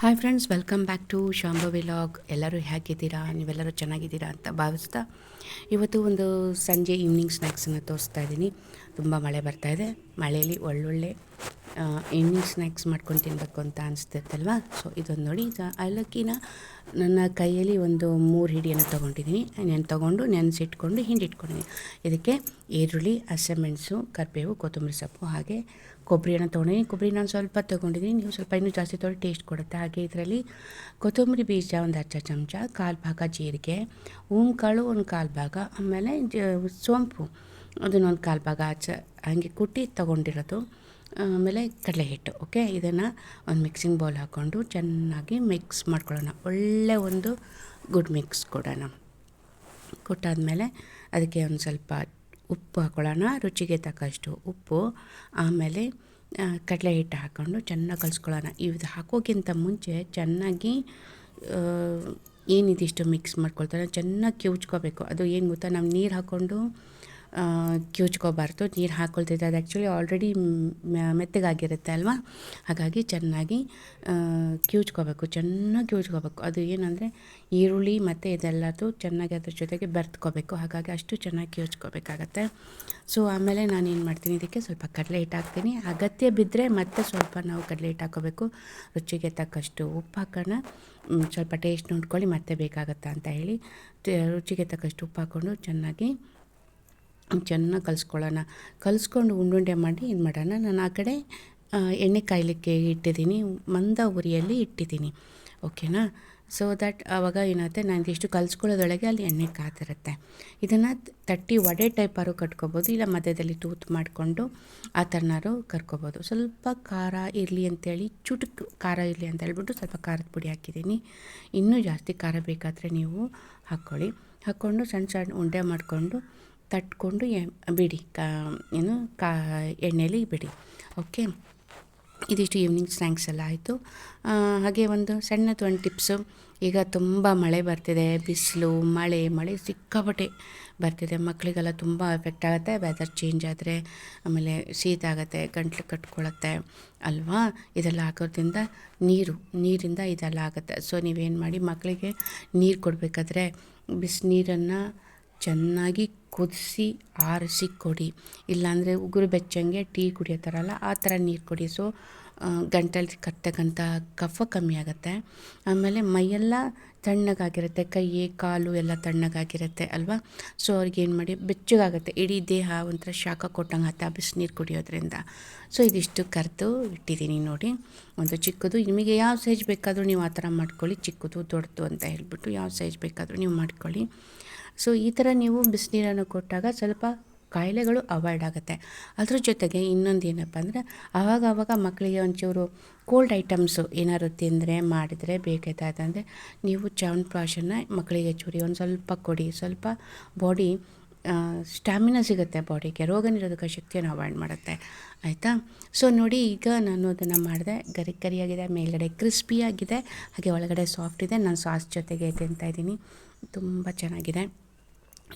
Hi friends welcome back to Shambhavi vlog ಎಲ್ಲರೂ ಹೇಗಿದ್ದೀರಾ? ನೀವೆಲ್ಲರೂ ಚೆನ್ನಾಗಿದ್ದೀರಾ ಅಂತ ಭಾವಿಸ್ತಾ ಇವತ್ತು ಒಂದು ಸಂಜೆ ಈವ್ನಿಂಗ್ ಸ್ನ್ಯಾಕ್ಸನ್ನು ತೋರಿಸ್ತಾ ಇದ್ದೀನಿ. ತುಂಬ ಮಳೆ ಬರ್ತಾ ಇದೆ. ಮಳೆಯಲ್ಲಿ ಒಳ್ಳೊಳ್ಳೆ ಈವ್ನಿಂಗ್ ಸ್ನ್ಯಾಕ್ಸ್ ಮಾಡ್ಕೊಂಡು ತಿನ್ನಬೇಕು ಅಂತ ಅನಿಸ್ತಿತ್ತಲ್ವಾ ಸೊ ಇದೊಂದು ನೋಡಿ, ಈಗ ಅವಲಕ್ಕಿನ ನನ್ನ ಕೈಯಲ್ಲಿ ಒಂದು ಮೂರು ಹಿಡಿಯನ್ನು ತೊಗೊಂಡಿದ್ದೀನಿ. ನಾನು ತೊಗೊಂಡು, ನೆನೆಸಿಟ್ಕೊಂಡು, ಹಿಂಡಿಟ್ಕೊಂಡಿದ್ದೀನಿ. ಇದಕ್ಕೆ ಈರುಳ್ಳಿ ಹಸಿಮೆಣಸು ಕರಿಬೇವು, ಕೊತ್ತಂಬರಿ ಸೊಪ್ಪು, ಹಾಗೆ ಕೊಬ್ಬರಿಯನ್ನು ತೊಗೊಂಡಿದ್ದೀನಿ. ಕೊಬ್ಬರಿ ನಾನು ಸ್ವಲ್ಪ ತೊಗೊಂಡಿದ್ದೀನಿ. ನೀವು ಸ್ವಲ್ಪ ಇನ್ನೂ ಜಾಸ್ತಿ ತೊಗೊಂಡು ಟೇಸ್ಟ್ ಕೊಡುತ್ತೆ. ಹಾಗೆ ಇದರಲ್ಲಿ ಕೊತ್ತಂಬರಿ ಬೀಜ ಒಂದು ಅರ್ಧ ಚಮಚ, ಕಾಲು ಭಾಗ ಜೀರಿಗೆ ಕಾಳು ಒಂದು ಕಾಲು ಭಾಗ, ಆಮೇಲೆ ಸೋಂಪು. ಅದನ್ನೊಂದು ಕಾಲು ಭಾಗ ಆಚೆ ಹಾಗೆ ಕುಟ್ಟಿ ತೊಗೊಂಡಿರೋದು. ಆಮೇಲೆ ಕಡಲೆ ಹಿಟ್ಟು ಓಕೆ ಇದನ್ನು ಒಂದು ಮಿಕ್ಸಿಂಗ್ ಬೌಲ್ ಹಾಕ್ಕೊಂಡು ಚೆನ್ನಾಗಿ ಮಿಕ್ಸ್ ಮಾಡ್ಕೊಳ್ಳೋಣ. ಒಳ್ಳೆ ಒಂದು ಗುಡ್ ಮಿಕ್ಸ್ ಕೊಡೋಣ. ಕೊಟ್ಟಾದಮೇಲೆ ಅದಕ್ಕೆ ಒಂದು ಸ್ವಲ್ಪ ಉಪ್ಪು ಹಾಕ್ಕೊಳ್ಳೋಣ ರುಚಿಗೆ ತಕ್ಕಷ್ಟು ಉಪ್ಪು, ಆಮೇಲೆ ಕಡಲೆ ಹಿಟ್ಟು ಹಾಕ್ಕೊಂಡು ಚೆನ್ನಾಗಿ ಕಲಿಸ್ಕೊಳ್ಳೋಣ. ಇದು ಹಾಕೋಕ್ಕಿಂತ ಮುಂಚೆ ಚೆನ್ನಾಗಿ ಏನಿದಿಷ್ಟು ಮಿಕ್ಸ್ ಮಾಡ್ಕೊಳ್ತಾರೆ ಚೆನ್ನಾಗಿ ಕಿವುಚ್ಕೋಬೇಕು. ಅದು ಏನು ಗೊತ್ತಾ? ನಾವು ನೀರು ಹಾಕ್ಕೊಂಡು ಕಿವುಚ್ಕೋಬಾರ್ದು, ನೀರು ಹಾಕ್ಕೊಳ್ತಿದ್ದೆ ಅದು ಆ್ಯಕ್ಚುಲಿ ಆಲ್ರೆಡಿ ಮೆತ್ತಗಾಗಿರುತ್ತೆ ಅಲ್ವಾ? ಹಾಗಾಗಿ ಚೆನ್ನಾಗಿ ಕಿವುಚ್ಕೋಬೇಕು ಚೆನ್ನಾಗಿ ಕಿವುಚ್ಕೋಬೇಕು. ಅದು ಏನಂದರೆ ಈರುಳ್ಳಿ ಮತ್ತು ಇದೆಲ್ಲದು ಚೆನ್ನಾಗಿ ಅದ್ರ ಜೊತೆಗೆ ಬೆರ್ತ್ಕೋಬೇಕು. ಹಾಗಾಗಿ ಅಷ್ಟು ಚೆನ್ನಾಗಿ ಕಿವುಚ್ಕೋಬೇಕಾಗತ್ತೆ. ಸೊ ಆಮೇಲೆ ನಾನು ಏನು ಮಾಡ್ತೀನಿ, ಇದಕ್ಕೆ ಸ್ವಲ್ಪ ಕಡಲೆ ಹಿಟ್ಟು ಹಾಕ್ತೀನಿ. ಅಗತ್ಯ ಬಿದ್ದರೆ ಮತ್ತೆ ಸ್ವಲ್ಪ ನಾವು ಕಡಲೆ ಹಿಟ್ಟು ಹಾಕೋಬೇಕು ರುಚಿಗೆ ತಕ್ಕಷ್ಟು ಉಪ್ಪು ಹಾಕೋಣ. ಸ್ವಲ್ಪ ಟೇಸ್ಟ್ ನೋಡ್ಕೊಳ್ಳಿ, ಮತ್ತೆ ಬೇಕಾಗತ್ತಾ ಅಂತ ಹೇಳಿ. ರುಚಿಗೆ ತಕ್ಕಷ್ಟು ಉಪ್ಪು ಹಾಕ್ಕೊಂಡು ಚೆನ್ನಾಗಿ ಚೆನ್ನಾಗಿ ಕಲಿಸ್ಕೊಳ್ಳೋಣ. ಕಲಿಸ್ಕೊಂಡು ಉಂಡುಂಡೆ ಮಾಡಿ ಏನು ಮಾಡೋಣ, ನಾನು ಆ ಕಡೆ ಎಣ್ಣೆ ಕಾಯಲಿಕ್ಕೆ ಇಟ್ಟಿದ್ದೀನಿ, ಮಂದ ಉರಿಯಲ್ಲಿ ಇಟ್ಟಿದ್ದೀನಿ. ಓಕೆನಾ? ಸೊ ದಟ್ ಆವಾಗ ಏನಾಗುತ್ತೆ ನನಗೆ ಇಷ್ಟು ಕಲಿಸ್ಕೊಳ್ಳೋದೊಳಗೆ ಅಲ್ಲಿ ಎಣ್ಣೆ ಕಾತಿರುತ್ತೆ ಇದನ್ನು ತಟ್ಟಿ ವಡೆ ಟೈಪಾರು ಕಟ್ಕೋಬೋದು, ಇಲ್ಲ ಮಧ್ಯದಲ್ಲಿ ತೂತು ಮಾಡಿಕೊಂಡು ಆ ಥರನಾರು ಕರ್ಕೋಬೋದು. ಸ್ವಲ್ಪ ಖಾರ ಇರಲಿ ಅಂತೇಳಿ, ಚುಟುಕು ಖಾರ ಇರಲಿ ಅಂತ ಹೇಳ್ಬಿಟ್ಟು ಸ್ವಲ್ಪ ಖಾರದ ಪುಡಿ ಹಾಕಿದ್ದೀನಿ. ಇನ್ನೂ ಜಾಸ್ತಿ ಖಾರ ಬೇಕಾದರೆ ನೀವು ಹಾಕ್ಕೊಳ್ಳಿ. ಹಾಕ್ಕೊಂಡು ಸಣ್ಣ ಸಣ್ಣ ಉಂಡೆ ಮಾಡಿಕೊಂಡು ತಟ್ಕೊಂಡು ಬಿಡಿ, ಕಾ, ಏನು, ಕಾ ಎಣ್ಣೆಯಲ್ಲಿ ಬಿಡಿ, ಓಕೆ? ಇದಿಷ್ಟು ಈವ್ನಿಂಗ್ ಸ್ನ್ಯಾಕ್ಸ್ ಎಲ್ಲ ಆಯಿತು. ಹಾಗೆ ಒಂದು ಸಣ್ಣದು ಒಂದು ಟಿಪ್ಸು. ಈಗ ತುಂಬ ಮಳೆ ಬರ್ತಿದೆ, ಬಿಸಿಲು, ಮಳೆ ಮಳೆ ಸಿಕ್ಕಾಪಟ್ಟೆ ಬರ್ತಿದೆ. ಮಕ್ಕಳಿಗೆಲ್ಲ ತುಂಬ ಎಫೆಕ್ಟ್ ಆಗುತ್ತೆ ವೆದರ್ ಚೇಂಜ್ ಆದರೆ, ಆಮೇಲೆ ಶೀತ ಆಗುತ್ತೆ, ಗಂಟ್ಲು ಕಟ್ಕೊಳತ್ತೆ, ಅಲ್ವಾ? ಇದೆಲ್ಲ ಹಾಕೋದ್ರಿಂದ ನೀರು, ನೀರಿಂದ ಇದೆಲ್ಲ ಆಗುತ್ತೆ. ಸೊ ನೀವೇನು ಮಾಡಿ ಮಕ್ಕಳಿಗೆ ನೀರು ಕೊಡಬೇಕಾದ್ರೆ ಬಿಸಿನೀರನ್ನು ಚೆನ್ನಾಗಿ ಕುದಿಸಿ ಆರಿಸಿ ಕೊಡಿ. ಇಲ್ಲಾಂದರೆ ಉಗುರು ಬೆಚ್ಚಂಗೆ ಟೀ ಕುಡಿಯೋ ಥರ ಆ ಥರ ನೀರು ಕೊಡಿ. ಸೊ ಗಂಟಲು ಕಟ್ಟಕ್ಕಂಥ ಕಫ ಕಮ್ಮಿ ಆಗುತ್ತೆ. ಆಮೇಲೆ ಮೈಯೆಲ್ಲ ತಣ್ಣಗಾಗಿರುತ್ತೆ ಕೈ ಕಾಲು ಎಲ್ಲ ತಣ್ಣಗಾಗಿರುತ್ತೆ ಅಲ್ವಾ? ಸೊ ಅವ್ರಿಗೆ ಏನು ಮಾಡಿ, ಬೆಚ್ಚಗಾಗುತ್ತೆ. ಇಡೀ ದೇಹ ಒಂಥರ ಶಾಖ ಕೊಟ್ಟಂಗೆ ಆತ ಬಿಸಿನೀರು ಕುಡಿಯೋದ್ರಿಂದ. ಸೊ ಇದಿಷ್ಟು ಕರೆದು ಇಟ್ಟಿದ್ದೀನಿ ನೋಡಿ. ಒಂದು ಚಿಕ್ಕದು, ನಿಮಗೆ ಯಾವ ಸೈಜ್ ಬೇಕಾದರೂ ನೀವು ಆ ಥರ ಮಾಡ್ಕೊಳ್ಳಿ. ಚಿಕ್ಕದು, ದೊಡ್ಡದು ಅಂತ ಹೇಳಿಬಿಟ್ಟು ಯಾವ ಸೈಜ್ ಬೇಕಾದರೂ ನೀವು ಮಾಡ್ಕೊಳ್ಳಿ. ಸೊ ಈ ಥರ ನೀವು ಬಿಸಿನೀರನ್ನು ಕೊಟ್ಟಾಗ ಸ್ವಲ್ಪ ಕಾಯಿಲೆಗಳು ಅವಾಯ್ಡ್ ಆಗುತ್ತೆ. ಅದ್ರ ಜೊತೆಗೆ ಇನ್ನೊಂದು ಏನಪ್ಪ ಅಂದರೆ ಆವಾಗ ಆವಾಗ ಮಕ್ಕಳಿಗೆ ಒಂಚೂರು ಕೋಲ್ಡ್ ಐಟಮ್ಸು ಏನಾದ್ರು ತಿಂದರೆ, ಮಾಡಿದರೆ ಬೇಕಾಯ್ತಂದರೆ ನೀವು ಚಾವನ್ ಮಕ್ಕಳಿಗೆ ಚೂರಿ ಒಂದು ಸ್ವಲ್ಪ ಕೊಡಿ. ಸ್ವಲ್ಪ ಬಾಡಿ ಸ್ಟ್ಯಾಮಿನಾ ಸಿಗುತ್ತೆ ಬಾಡಿಗೆ ರೋಗ ನಿರೋಧಕ ಶಕ್ತಿಯನ್ನು ಅವಾಯ್ಡ್ ಮಾಡುತ್ತೆ. ಆಯಿತಾ? ಸೊ ನೋಡಿ ಈಗ ನಾನು ಅದನ್ನು ಮಾಡಿದೆ. ಗರಿ ಗರಿಯಾಗಿದೆ ಮೇಲ್ಗಡೆ ಕ್ರಿಸ್ಪಿಯಾಗಿದೆ ಹಾಗೆ ಒಳಗಡೆ ಸಾಫ್ಟ್ ಇದೆ. ನಾನು ಸಾಸ್ ಜೊತೆಗೆ ತಿಂತಾಯಿದ್ದೀನಿ ತುಂಬ ಚೆನ್ನಾಗಿದೆ.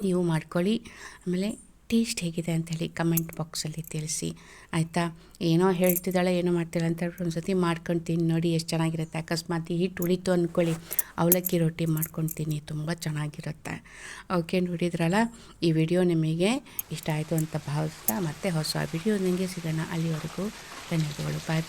ನೀವು ಮಾಡ್ಕೊಳ್ಳಿ. ಆಮೇಲೆ ಟೇಸ್ಟ್ ಹೇಗಿದೆ ಅಂಥೇಳಿ ಕಮೆಂಟ್ ಬಾಕ್ಸಲ್ಲಿ ತಿಳಿಸಿ. ಆಯಿತಾ? ಏನೋ ಹೇಳ್ತಿದ್ದಾಳೆ, ಏನೋ ಮಾಡ್ತಿಲ್ಲ ಅಂತ ಒಂದು ಸತಿ ಮಾಡ್ಕೊಂಡು ತಿನ್ನಿ ನೋಡಿ ಎಷ್ಟು ಚೆನ್ನಾಗಿರುತ್ತೆ. ಅಕಸ್ಮಾತ್ ಹಿಟ್ಟು ಉಳಿತು ಅಂದ್ಕೊಳ್ಳಿ ಅವಲಕ್ಕಿ ರೊಟ್ಟಿ ಮಾಡ್ಕೊಂಡು ತಿನ್ನಿ ತುಂಬ ಚೆನ್ನಾಗಿರುತ್ತೆ. ಓಕೆ, ನೋಡಿದ್ರಲ್ಲ? ಈ ವಿಡಿಯೋ ನಿಮಗೆ ಇಷ್ಟ ಆಯಿತು ಅಂತ ಭಾವಿಸ್ತಾ ಮತ್ತೆ ಹೊಸ ವಿಡಿಯೋ ನಿಮಗೆ ಸಿಗೋಣ ಅಲ್ಲಿವರೆಗೂ. ಧನ್ಯವಾದಗಳು. ಬಾಯ್